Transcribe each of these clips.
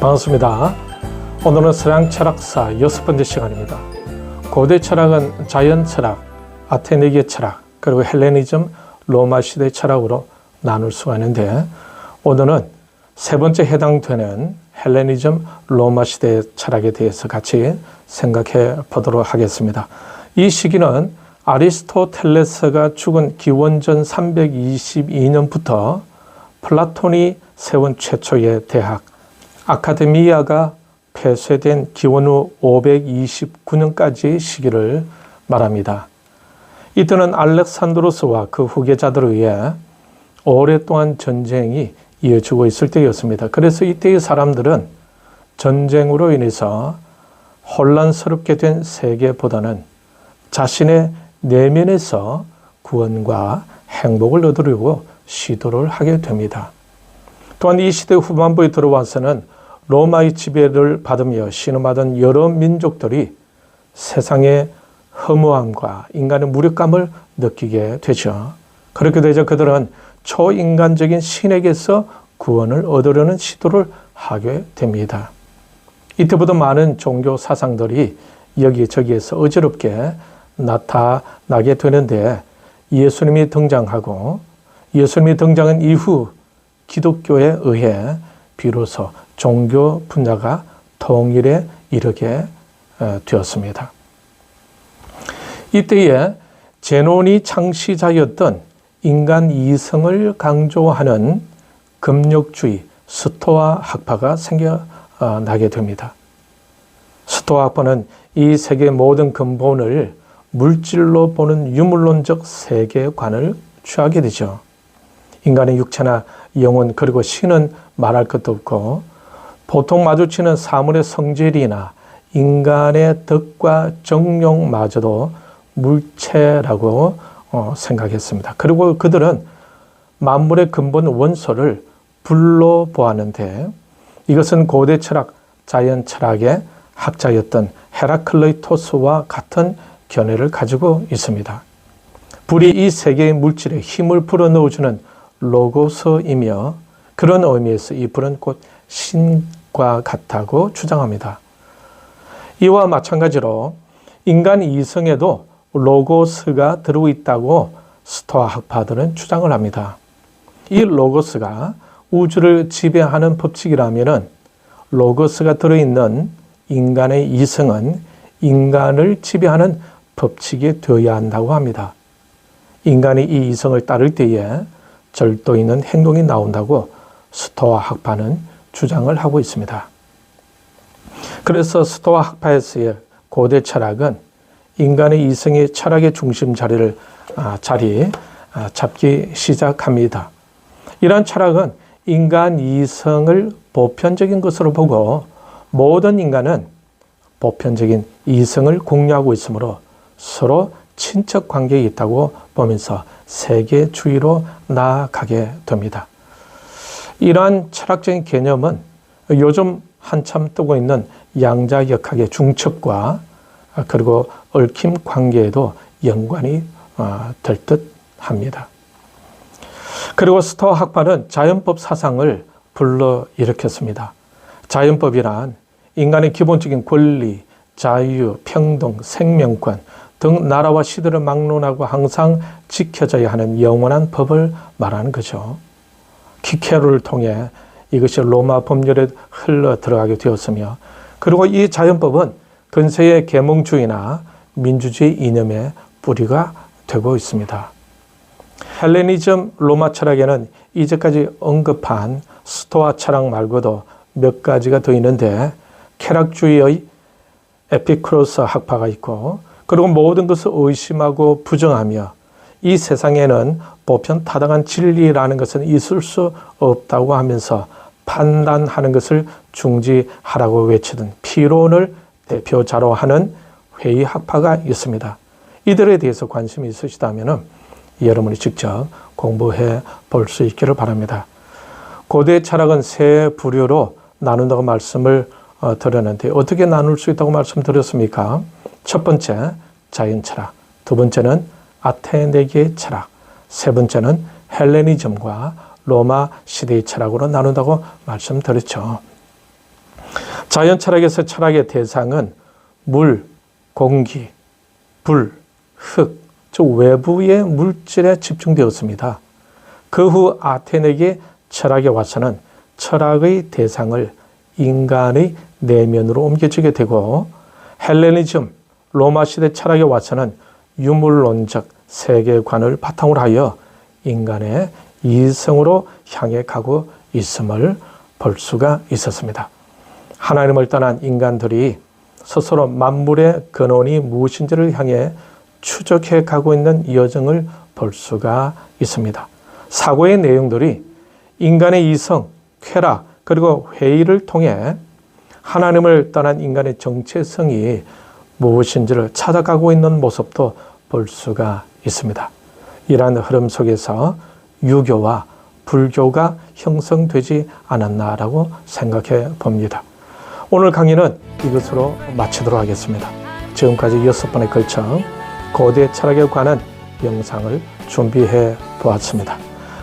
반갑습니다. 오늘은 서양 철학사 여섯 번째 시간입니다. 고대 철학은 자연 철학, 아테네계 철학, 그리고 헬레니즘, 로마 시대 철학으로 나눌 수가 있는데 오늘은 세 번째 해당되는 헬레니즘, 로마 시대 철학에 대해서 같이 생각해 보도록 하겠습니다. 이 시기는 아리스토텔레스가 죽은 기원전 322년부터 플라톤이 세운 최초의 대학 아카데미아가 폐쇄된 기원 후 529년까지의 시기를 말합니다. 이때는 알렉산드로스와 그 후계자들에 의해 오랫동안 전쟁이 이어지고 있을 때였습니다. 그래서 이때의 사람들은 전쟁으로 인해서 혼란스럽게 된 세계보다는 자신의 내면에서 구원과 행복을 얻으려고 시도를 하게 됩니다. 또한 이 시대 후반부에 들어와서는 로마의 지배를 받으며 신음하던 여러 민족들이 세상의 허무함과 인간의 무력감을 느끼게 되죠. 그렇게 되자 그들은 초인간적인 신에게서 구원을 얻으려는 시도를 하게 됩니다. 이때부터 많은 종교 사상들이 여기저기에서 어지럽게 나타나게 되는데 예수님이 등장하고 예수님이 등장한 이후 기독교에 의해 비로소 종교 분야가 통일에 이르게 어, 되었습니다. 이때에 제논이 창시자였던 인간 이성을 강조하는 금욕주의 스토아 학파가 생겨나게 됩니다. 스토아 학파는 이 세계 모든 근본을 물질로 보는 유물론적 세계관을 취하게 되죠. 인간의 육체나 영혼 그리고 신은 말할 것도 없고 보통 마주치는 사물의 성질이나 인간의 덕과 정욕마저도 물체라고 어, 생각했습니다. 그리고 그들은 만물의 근본 원소를 불로 보았는데 이것은 고대 철학, 자연 철학의 학자였던 헤라클레이토스와 같은 견해를 가지고 있습니다. 불이 이 세계의 물질에 힘을 불어넣어주는 로고스이며 그런 의미에서 이 불은 곧 신과 같다고 주장합니다. 이와 마찬가지로 인간 이성에도 로고스가 들어 있다고 스토아 학파들은 주장을 합니다. 이 로고스가 우주를 지배하는 법칙이라면 로고스가 들어있는 인간의 이성은 인간을 지배하는 법칙이 되어야 한다고 합니다. 인간이 이 이성을 따를 때에 절도 있는 행동이 나온다고 스토아 학파는 주장을 하고 있습니다. 그래서 스토아 학파에서의 고대 철학은 인간의 이성의 철학의 중심 자리를 아, 자리 아, 잡기 시작합니다. 이러한 철학은 인간 이성을 보편적인 것으로 보고 모든 인간은 보편적인 이성을 공유하고 있으므로 서로 친척 관계에 있다고 보면서 세계 주의로 나아가게 됩니다. 이러한 철학적인 개념은 요즘 한참 뜨고 있는 양자역학의 중첩과 그리고 얽힘 관계에도 연관이 어, 될듯 합니다. 그리고 스토아 학파는 자연법 사상을 불러 일으켰습니다. 자연법이란 인간의 기본적인 권리, 자유, 평등, 생명권, 등 나라와 시대를 막론하고 항상 지켜져야 하는 영원한 법을 말하는 거죠. 키케로를 통해 이것이 로마 법률에 흘러 들어가게 되었으며 그리고 이 자연법은 근세의 계몽주의나 민주주의 이념의 뿌리가 되고 있습니다. 헬레니즘 로마 철학에는 이제까지 언급한 스토아 철학 말고도 몇 가지가 더 있는데 쾌락주의의 에피크로스 학파가 있고 그리고 모든 것을 의심하고 부정하며 이 세상에는 보편 타당한 진리라는 것은 있을 수 없다고 하면서 판단하는 것을 중지하라고 외치던 피론을 대표자로 하는 회의 학파가 있습니다. 이들에 대해서 관심이 있으시다면 여러분이 직접 공부해 볼 수 있기를 바랍니다. 고대 철학은 세 부류로 나눈다고 말씀을 어, 드렸는데 어떻게 나눌 수 있다고 말씀드렸습니까? 첫 번째 자연 철학, 두 번째는 아테네계 철학, 세 번째는 헬레니즘과 로마 시대의 철학으로 나눈다고 말씀드렸죠. 자연 철학에서 철학의 대상은 물, 공기, 불, 흙, 즉 외부의 물질에 집중되었습니다. 그 후 아테네계 철학에 와서는 철학의 대상을 인간의 내면으로 옮겨지게 되고 헬레니즘, 로마 시대 철학에 와서는 유물론적 세계관을 바탕으로 하여 인간의 이성으로 향해 가고 있음을 볼 수가 있었습니다. 하나님을 떠난 인간들이 스스로 만물의 근원이 무엇인지를 향해 추적해 가고 있는 여정을 볼 수가 있습니다. 사고의 내용들이 인간의 이성, 쾌락, 그리고 회의를 통해 하나님을 떠난 인간의 정체성이 무엇인지를 찾아가고 있는 모습도 볼 수가 있습니다. 이러한 흐름 속에서 유교와 불교가 형성되지 않았나라고 생각해 봅니다. 오늘 강의는 이것으로 마치도록 하겠습니다. 지금까지 여섯 번에 걸쳐 고대 철학에 관한 영상을 준비해 보았습니다.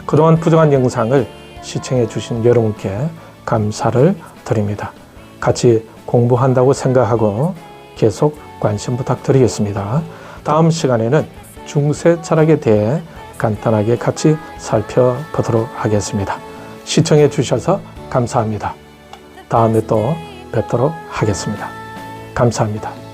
그동안 부정한 영상을 시청해 주신 여러분께 감사를 드립니다. 같이 공부한다고 생각하고 계속 관심 부탁드리겠습니다. 다음 시간에는 중세 철학에 대해 간단하게 같이 살펴보도록 하겠습니다. 시청해 주셔서 감사합니다. 다음에 또 뵙도록 하겠습니다. 감사합니다.